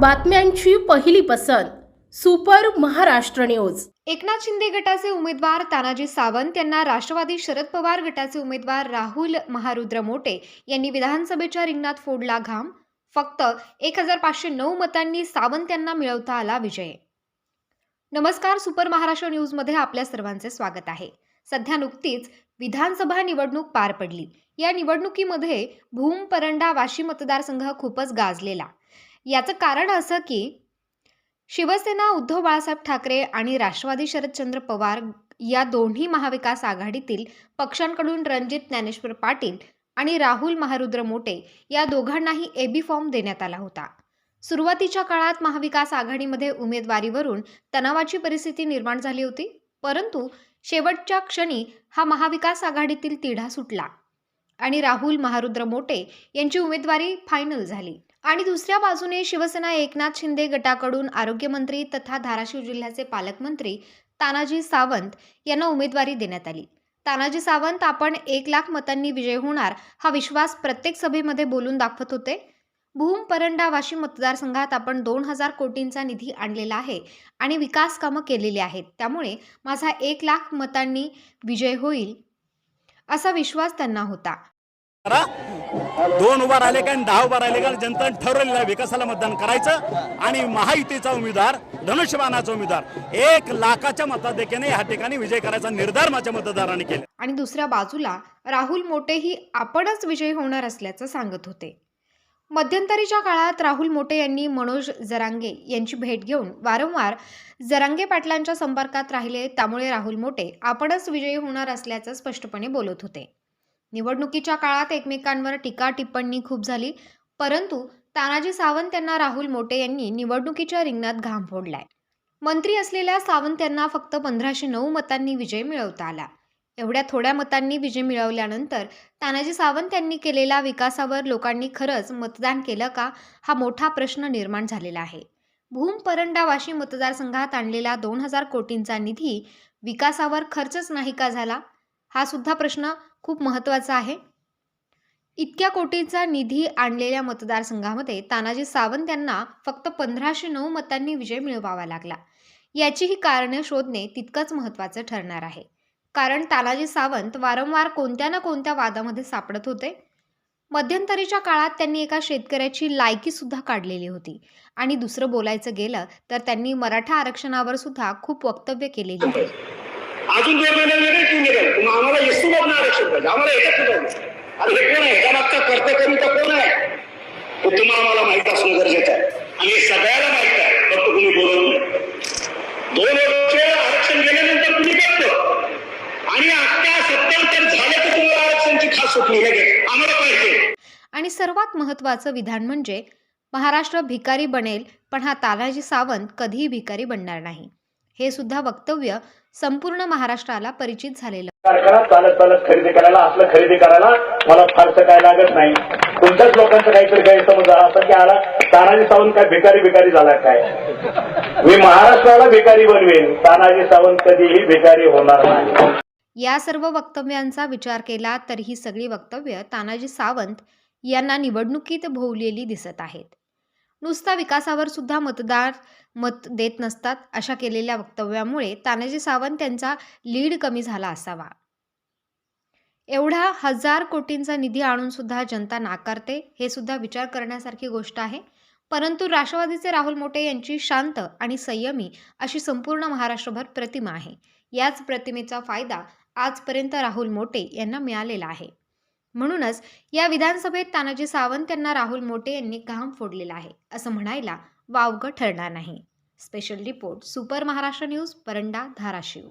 बातम्यांची पहिली पसंत सुपर महाराष्ट्र न्यूज. एकनाथ शिंदे गटाचे उमेदवार तानाजी सावंत यांना राष्ट्रवादी शरद पवार गटाचे उमेदवार राहुल महारुद्र मोटे यांनी विधानसभेच्या रिंगणात फोडला घाम. फक्त एक हजार पाचशे नऊ मतांनी सावंत यांना मिळवता आला विजय. नमस्कार सुपर महाराष्ट्र न्यूजमध्ये आपल्या सर्वांचे स्वागत आहे. सध्या नुकतीच विधानसभा निवडणूक पार पडली. या निवडणुकीमध्ये भूम परंडा वाशी मतदारसंघ खूपच गाजलेला. याचं कारण असं की शिवसेना उद्धव बाळासाहेब ठाकरे आणि राष्ट्रवादी शरदचंद्र पवार या दोन्ही महाविकास आघाडीतील पक्षांकडून रणजित ज्ञानेश्वर पाटील आणि राहुल महारुद्र मोटे या दोघांनाही एबी फॉर्म देण्यात आला होता. सुरुवातीच्या काळात महाविकास आघाडीमध्ये उमेदवारीवरून तणावाची परिस्थिती निर्माण झाली होती परंतु शेवटच्या क्षणी हा महाविकास आघाडीतील तिढा सुटला आणि राहुल महारुद्र मोटे यांची उमेदवारी फायनल झाली. आणि दुसऱ्या बाजूने शिवसेना एकनाथ शिंदे गटाकडून आरोग्यमंत्री तथा धाराशिव जिल्ह्याचे पालकमंत्री तानाजी सावंत यांना उमेदवारी देण्यात आली. तानाजी सावंत आपण एक लाख मतांनी विजय होणार हा विश्वास प्रत्येक सभेमध्ये बोलून दाखवत होते. भूम परंडा वाशी मतदारसंघात आपण दोन हजार कोटींचा निधी आणलेला आहे आणि विकास कामं केलेली आहेत. त्यामुळे माझा एक लाख मतांनी विजय होईल असा विश्वास त्यांना होता. दोन उभा राहिले का आणि दहा उभा राहिले का जनता ठरवलेलं विकासाला मतदान करायचं आणि महायुतीचा उमेदवार धनुष्यबाणाचा उमेदवार एक लाखाच्या मताधिक्याने या ठिकाणी विजय करायचा निर्धार माझ्या मतदारांनी केला. आणि दुसऱ्या बाजूला राहुल मोटेही आपणच विजयी होणार असल्याचं सांगत होते. मध्यंतरीच्या काळात राहुल मोटे यांनी मनोज जरांगे यांची भेट घेऊन वारंवार जरांगे पाटलांच्या संपर्कात राहिले त्यामुळे राहुल मोटे आपणच विजयी होणार असल्याचं स्पष्टपणे बोलत होते. निवडणुकीच्या काळात एकमेकांवर टीका टिप्पणी खूप झाली. परंतु तानाजी सावंत यांना राहुल मोटे यांनी निवडणुकीच्या रिंगणात घाम फोडलाय. मंत्री असलेल्या सावंत यांना फक्त पंधराशे नऊ मतांनी विजय मिळवता आला. एवढ्या थोड्या मतांनी विजय मिळवल्यानंतर तानाजी सावंत यांनी केलेल्या विकासावर लोकांनी खरंच मतदान केलं का? हा मोठा प्रश्न निर्माण झालेला आहे. भूम परंडा वाशी मतदारसंघात आणलेला दोन हजार कोटींचा निधी विकासावर खर्चच नाही का झाला? हा सुद्धा प्रश्न खूप महत्त्वाचा आहे. इतक्या कोटींचा निधी आणलेल्या मतदारसंघामध्ये तानाजी सावंत यांना फक्त पंधराशे नऊ मतांनी विजय मिळवावा लागला. याचीही कारणे शोधणे तितकंच महत्त्वाचं ठरणार आहे. कारण तानाजी सावंत वारंवार कोणत्या ना कोणत्या वादामध्ये सापडत होते? मध्यंतरीच्या काळात त्यांनी एका शेतकऱ्याची लायकी सुद्धा काढलेली होती. आणि दुसरं बोलायचं गेलं तर त्यांनी मराठा आरक्षणावर सुद्धा खूप वक्तव्य केलेली होती अजून दोन महिने वेगळे निघेल निघाल. मग आम्हाला एसटी मधनं आरक्षण पाहिजे. आम्हाला एकच पाहिजे अरे हे कोण आहे? मागचा कर्त कमी तर कोण आहे? तो तुम्हाला मला माहीत असणं गरजेचं आहे. आणि हे सगळ्याला माहीत आहे. फक्त तुम्ही बोलत नाही. दोन वर्षे आरक्षण गेल्यानंतर तुम्ही करतो. आणि आता सत्यांतर झालं तर तुम्हाला आरक्षणची खास सुटली लगेच आम्हाला पाहिजे. आणि सर्वात महत्वाचं विधान म्हणजे महाराष्ट्र भिकारी बनेल पण हा तानाजी सावंत कधीही भिकारी बनणार नाही. हे सुद्धा वक्तव्य संपूर्ण महाराष्ट्राला परिचित झालेलं. कारखाना चालत चालत खरेदी करायला खरेदी करायला मला फारसं काय लागत नाही. तुमच्याच लोकांचं काहीतरी गैरसमज झाला असं की आला तानाजी सावंत काय भिकारी भिकारी झाला काय? मी महाराष्ट्राला भिकारी बनवेन. तानाजी सावंत कधीही भिकारी होणार नाही. या सर्व वक्तव्यांचा विचार केला तर ही सगळी वक्तव्य तानाजी सावंत यांना निवडणुकीत भोवलेली दिसत आहेत. नुसता विकासावर सुद्धा मतदार मत देत नसतात अशा केलेल्या वक्तव्यामुळे तानाजी सावंत यांचा लीड कमी झाला असावा. एवढा हजार कोटींचा निधी आणून सुद्धा जनता नाकारते हे सुद्धा विचार करण्यासारखी गोष्ट आहे. परंतु राष्ट्रवादीचे राहुल मोटे यांची शांत आणि संयमी अशी संपूर्ण महाराष्ट्रभर प्रतिमा आहे. याच प्रतिमेचा फायदा आजपर्यंत राहुल मोटे यांना मिळालेला आहे. म्हणूनच या विधानसभेत तानाजी सावंत यांना राहुल मोटे यांनी घाम फोडलेला आहे असं म्हणायला वावगं ठरणार नाही. Special report super Maharashtra news Paranda Dharashiv.